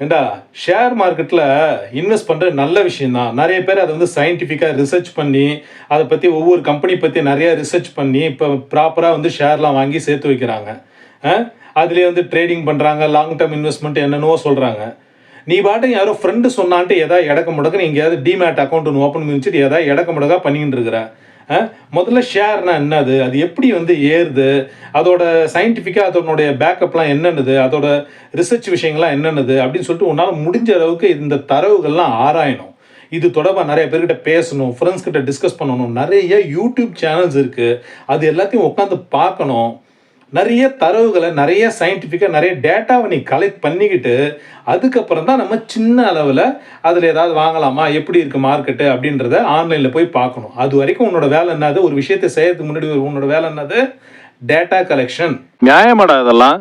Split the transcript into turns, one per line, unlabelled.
ஏண்டா ஷேர் மார்க்கெட்டில் இன்வெஸ்ட் பண்ணுறது நல்ல விஷயந்தான் நிறைய பேர் அதை வந்து சயின்டிஃபிக்காக ரிசர்ச் பண்ணி அதை பற்றி ஒவ்வொரு கம்பெனி பற்றி நிறையா ரிசர்ச் பண்ணி இப்போ ப்ராப்பராக வந்து ஷேர்லாம் வாங்கி சேர்த்து வைக்கிறாங்க. அதுலேயே வந்து ட்ரேடிங் பண்ணுறாங்க லாங் டேர்ம் இன்வெஸ்ட்மெண்ட் என்னென்னவோ சொல்கிறாங்க நீ பாட்டு யாரோ ஃப்ரெண்டு சொன்னான்ட்டு எதாவது இடக்க முடக்க நீ எங்கேயாவது டிமேட் அக்கௌண்ட் ஒன்று ஓப்பன் பண்ணி வச்சுட்டு எதாவது இடக்க முடக்கா பண்ணிக்கிட்டு இருக்கிற. முதல்ல ஷேர்னா என்னது? அது எப்படி வந்து ஏறுது? அதோட சயின்டிஃபிக்காக அதனுடைய பேக்கப்லாம் என்னென்னது? அதோட ரிசர்ச் விஷயங்கள்லாம் என்னென்னது? அப்படின்னு சொல்லிட்டு உன்னால் முடிஞ்ச அளவுக்கு இந்த தரவுகள்லாம் ஆராயணும். இது தொடர்பாக நிறைய பேர்கிட்ட பேசணும் ஃப்ரெண்ட்ஸ் கிட்ட டிஸ்கஸ் பண்ணணும். நிறைய யூடியூப் சேனல்ஸ் இருக்குது அது எல்லாத்தையும் உட்காந்து பார்க்கணும். நிறைய தரவுகளை நிறைய சயின்டிஃபிக்காக நிறைய டேட்டாவை நீ கலெக்ட் பண்ணிக்கிட்டு அதுக்கப்புறம் தான் நம்ம சின்ன அளவில் அதில் ஏதாவது வாங்கலாமா? எப்படி இருக்குது மார்க்கெட்டு அப்படின்றத ஆன்லைனில் போய் பார்க்கணும். அது வரைக்கும் உன்னோட வேலை என்னது ஒரு விஷயத்தை செய்யறதுக்கு முன்னாடி உன்னோட வேலை என்னது? டேட்டா கலெக்ஷன்
நியாயமாடா இதெல்லாம்?